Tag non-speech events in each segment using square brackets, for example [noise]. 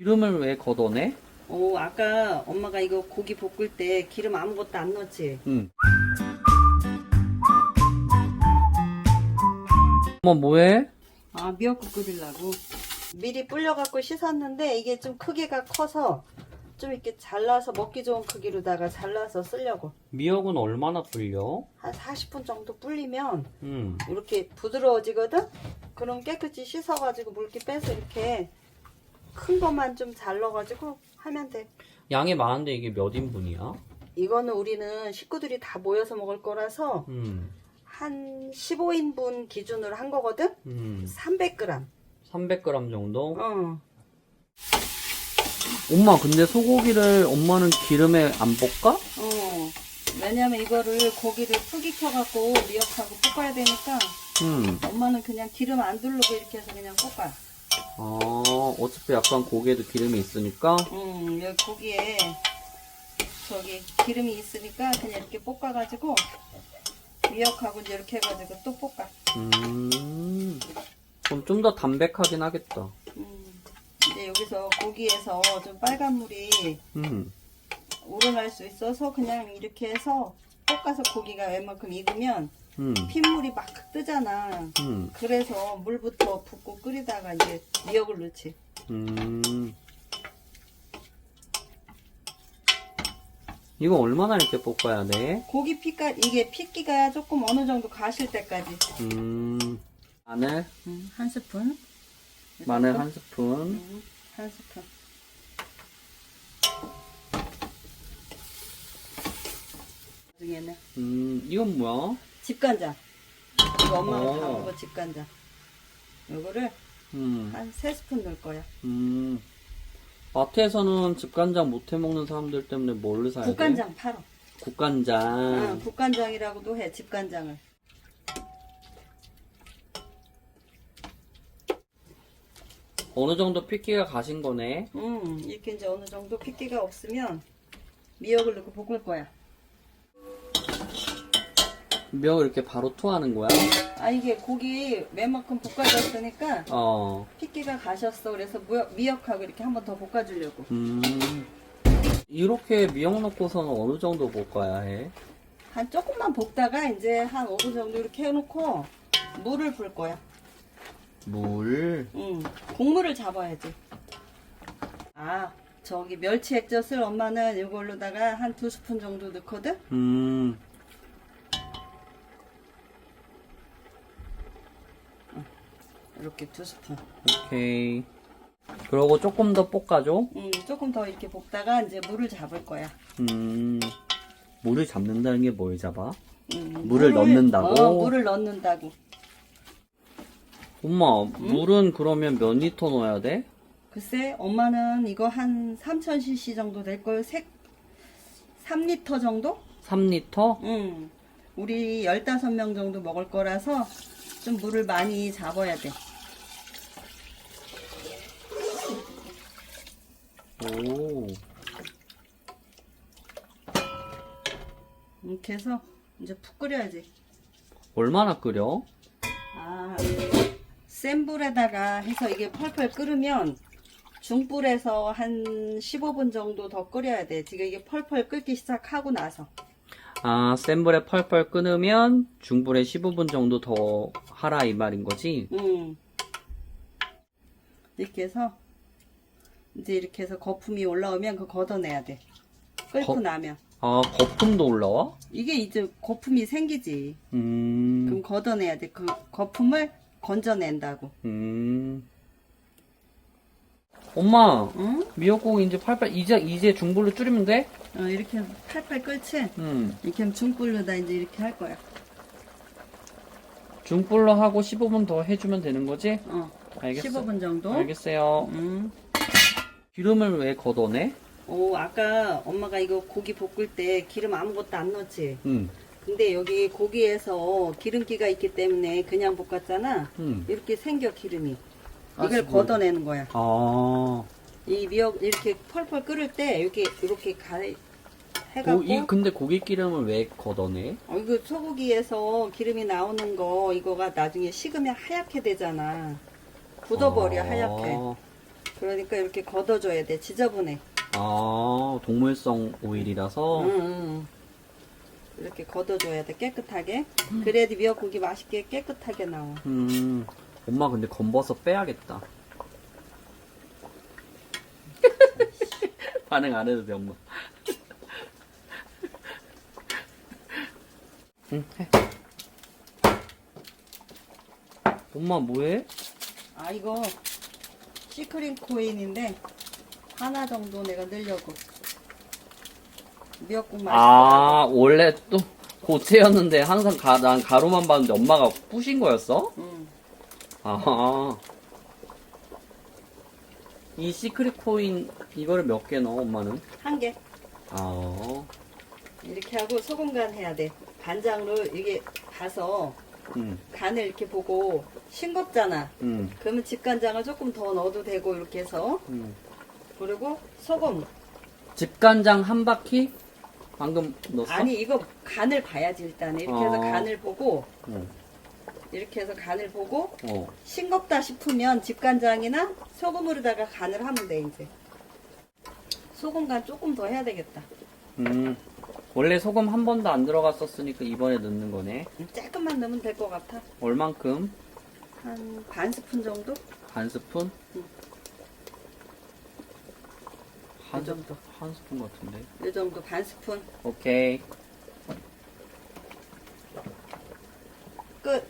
기름을 왜 걷어내? 오, 아까 엄마가 이거 고기 볶을 때 기름 아무것도 안 넣었지? 응. 엄마 뭐해? 아, 미역국 끓이려고. 미리 불려갖고 씻었는데 이게 좀 크기가 커서 좀 이렇게 잘라서 먹기 좋은 크기로다가 잘라서 쓰려고. 미역은 얼마나 불려? 한 40분 정도 불리면 응. 이렇게 부드러워지거든? 그럼 깨끗이 씻어가지고 물기 빼서 이렇게 큰 것만 좀 잘라가지고 하면 돼. 양이 많은데 이게 몇 인분이야? 이거는 우리는 식구들이 다 모여서 먹을 거라서 음. 한 15인분 기준으로 한 거거든? 음. 300g. 300g 정도? 어. 엄마 근데 소고기를 엄마는 기름에 안 볶아? 어. 왜냐면 이거를 고기를 푹 익혀갖고 미역하고 볶아야 되니까 음. 엄마는 그냥 기름 안 두르고 이렇게 해서 그냥 볶아. 아, 어차피 약간 고기에도 기름이 있으니까. 음, 여기 고기에 저기 기름이 있으니까 그냥 이렇게 볶아가지고 미역하고 이제 이렇게 해가지고 또 볶아. 음. 그럼 좀 더 담백하긴 하겠다. 음, 이제 여기서 고기에서 좀 빨간 물이 음. 우러날 수 있어서 그냥 이렇게 해서 볶아서 고기가 웬만큼 익으면 음. 핏물이 막 뜨잖아. 음. 그래서 물부터 붓고 끓이다가 이제 미역을 넣지. 음. 이거 얼마나 이렇게 볶아야 돼? 고기 피가 이게 핏기가 조금 어느 정도 가실 때까지. 음. 마늘, 음, 한 스푼. 마늘 한 스푼. 음, 한 스푼. 나중에는 음, 이건 뭐야? 집간장. 이거 엄마가 오. 다 먹어 집간장. 요거를 음, 한 세 스푼 넣을 거야. 음. 마트에서는 집간장 못 해 먹는 사람들 때문에 뭘 사야 돼? 국간장 팔어. 국간장. 응, 국간장이라고도 해 집간장을. 어느 정도 핏기가 가신 거네. 음, 이렇게 이제 어느 정도 핏기가 없으면 미역을 넣고 볶을 거야. 며 이렇게 바로 투하는 거야? 아 이게 고기 웬만큼 볶아졌으니까 어. 핏기가 가셨어. 그래서 무역, 미역하고 이렇게 한 번 더 볶아주려고. 음. 이렇게 미역 넣고서는 어느 정도 볶아야 해? 한 조금만 볶다가 이제 한 5분 정도 이렇게 해놓고 물을 불 거야. 물. 음, 국물을 잡아야지. 아, 저기 멸치 액젓을 엄마는 이걸로다가 한 두 스푼 정도 넣거든? 음. 이렇게 두 스푼. 오케이. 그러고 조금 더 볶아줘. 음, 조금 더 이렇게 볶다가 이제 물을 잡을 거야. 음. 물을 잡는다는 게 뭘 잡아? 음, 물을 넣는다고? 어, 물을 넣는다고. 엄마, 물은 그러면 몇 리터 넣어야 돼? 글쎄, 엄마는 이거 한 3000cc 정도 될 걸, 색, 3리터 정도? 3리터? 음, 우리 15명 정도 먹을 거라서 좀 물을 많이 잡아야 돼. 오. 이렇게 해서 이제 푹 끓여야지. 얼마나 끓여? 아, 센 불에다가 해서 이게 펄펄 끓으면 중불에서 한 15분 정도 더 끓여야 돼. 지금 이게 펄펄 끓기 시작하고 나서. 아, 센 불에 펄펄 끓으면 중불에 15분 정도 더 하라 이 말인 거지? 음. 이렇게 해서 이제 이렇게 해서 거품이 올라오면 그 걷어내야 돼. 끓고 거- 나면. 아, 거품도 올라와? 이게 이제 거품이 생기지. 음. 그럼 걷어내야 돼. 그 거품을 건져낸다고. 음. 엄마, 응? 미역국 이제 팔팔, 이제, 이제 중불로 줄이면 돼? 어, 이렇게 팔팔 끓지? 음. 이렇게 하면 중불로다 이제 이렇게 할 거야. 중불로 하고 15분 더 해주면 되는 거지? 어. 알겠어. 15분 정도. 알겠어요. 음. 기름을 왜 걷어내? 오, 아까 엄마가 이거 고기 볶을 때 기름 아무것도 안 넣었지? 응. 근데 여기 고기에서 기름기가 있기 때문에 그냥 볶았잖아. 응. 이렇게 생겨 기름이. 아, 이걸 지금. 걷어내는 거야. 아. 이 미역 이렇게 펄펄 끓을 때 이렇게 이렇게 가 해갖고 고, 이, 근데 고기 기름을 왜 걷어내? 어, 이거 소고기에서 기름이 나오는 거 이거가 나중에 식으면 하얗게 되잖아. 굳어버려 아. 하얗게. 그러니까 이렇게 걷어줘야 돼. 지저분해. 아, 동물성 오일이라서. 응, 응. 이렇게 걷어줘야 돼. 깨끗하게. 그래야지 미역국이 맛있게 깨끗하게 나와. 음, 엄마 근데 건버섯 빼야겠다. [laughs] 반응 안 해도 돼, 엄마. 응, 해. 엄마 뭐해? 아 이거 시크릿 코인인데 하나 정도 내가 넣으려고. 미역국 맛있어. 아, 원래 또 고체였는데 항상 가, 난 가루만 봤는데 엄마가 부신 거였어? 응. 아. 이 시크릿 코인 이거를 몇 개 넣어, 엄마는? 한 개. 아. 이렇게 하고 소금 간 해야 돼. 간장으로 이게 가서 음, 간을 이렇게 보고 싱겁잖아. 음, 그러면 집간장을 조금 더 넣어도 되고 이렇게 해서 음. 그리고 소금. 집간장 한 바퀴? 방금 넣었어? 아니 이거 간을 봐야지 일단 이렇게 해서 어. 간을 보고 응. 이렇게 해서 간을 보고 어. 싱겁다 싶으면 집간장이나 소금으로다가 간을 하면 돼 이제. 소금 간 조금 더 해야 되겠다. 음. 원래 소금 한 번도 안 들어갔었으니까 이번에 넣는 거네. 조금만 넣으면 될 것 같아. 얼만큼? 한 반 스푼 정도? 반 스푼? 응. 한, 이 정도. 한 스푼 같은데. 이 정도 반 스푼. 오케이. 끝.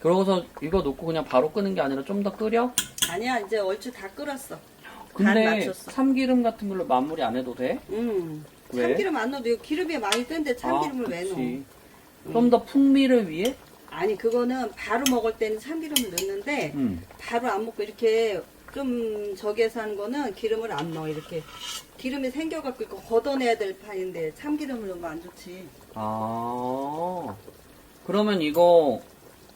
그러고서 이거 넣고 그냥 바로 끄는 게 아니라 좀 더 끓여? 아니야 이제 얼추 다 끓었어. 간 근데 맞췄어. 참기름 같은 걸로 마무리 안 해도 돼? 음. 왜? 참기름 안 넣어도 이거 기름이 많이 뜨는데 참기름을 아, 왜 넣어? 그치. 좀더 풍미를 위해? 아니 그거는 바로 먹을 때는 참기름을 넣는데 음. 바로 안 먹고 이렇게 좀 저기에서 한 거는 기름을 안 넣어 이렇게 기름이 생겨갖고 이거 걷어내야 될 판인데 참기름을 넣으면 안 좋지 아. 그러면 이거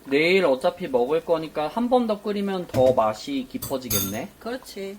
내일 어차피 먹을 거니까 한 번 더 끓이면 더 맛이 깊어지겠네? 그렇지